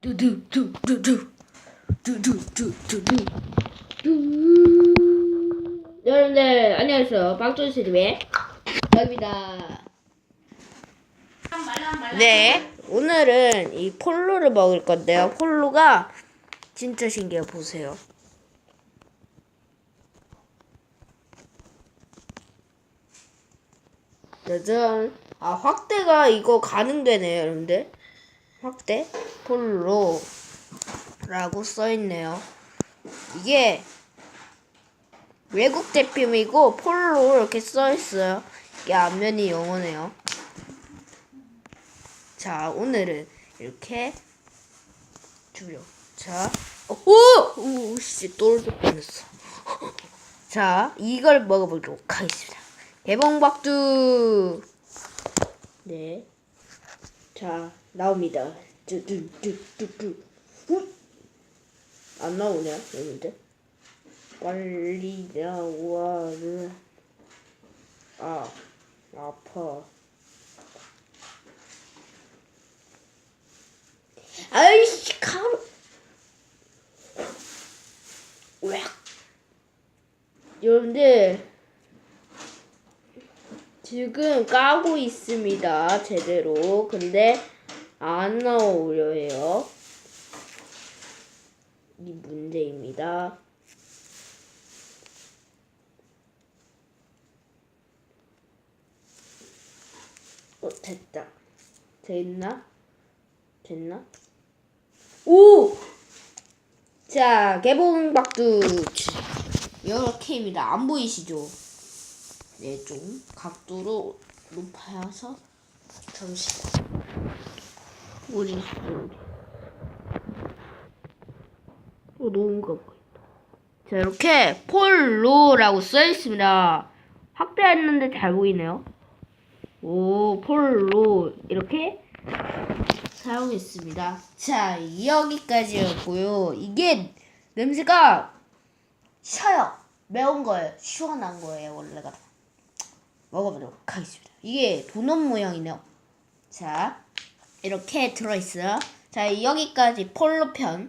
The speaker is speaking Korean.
두두두두두 두두두두두 여러분들 안녕하세요 TV의 여기입니다 네 오늘은 이 폴로를 먹을 건데요 폴로가 진짜 신기해요 보세요 짜잔 아 확대가 이거 가능되네요 여러분들 확대? 폴로 라고 써있네요. 이게 외국 제품이고 폴로 이렇게 써있어요. 이게 앞면이 영어네요. 자 오늘은 이렇게 줄여. 자 어, 오! 오씨 떨어질 뻔했어. 자 이걸 먹어보도록 하겠습니다. 개봉박두! 네. 자, 나옵니다. 뚜뚜뚜뚜뚜. 훗! 안 나오냐, 여러분들? 빨리 나와. 아, 아파. 아이씨, 가루. 왜? 여러분들, 지금 까고 있습니다. 제대로. 근데 안 나오려 해요. 이 문제입니다. 어, 됐다. 됐나? 됐나? 오! 자, 개봉 박두. 이렇게입니다. 안 보이시죠? 네, 좀 각도로 높아서. 어디 있어? 어, 너무 가까이. 자, 이렇게 폴로라고 써 있습니다. 확대했는데 잘 보이네요. 오, 폴로 이렇게 사용했습니다. 자, 여기까지였고요. 이게 냄새가 셔요. 매운 거예요. 시원한 거예요, 원래가. 먹어보도록 하겠습니다. 이게 도넛 모양이네요. 자, 이렇게 들어있어요. 자, 여기까지 폴로 편.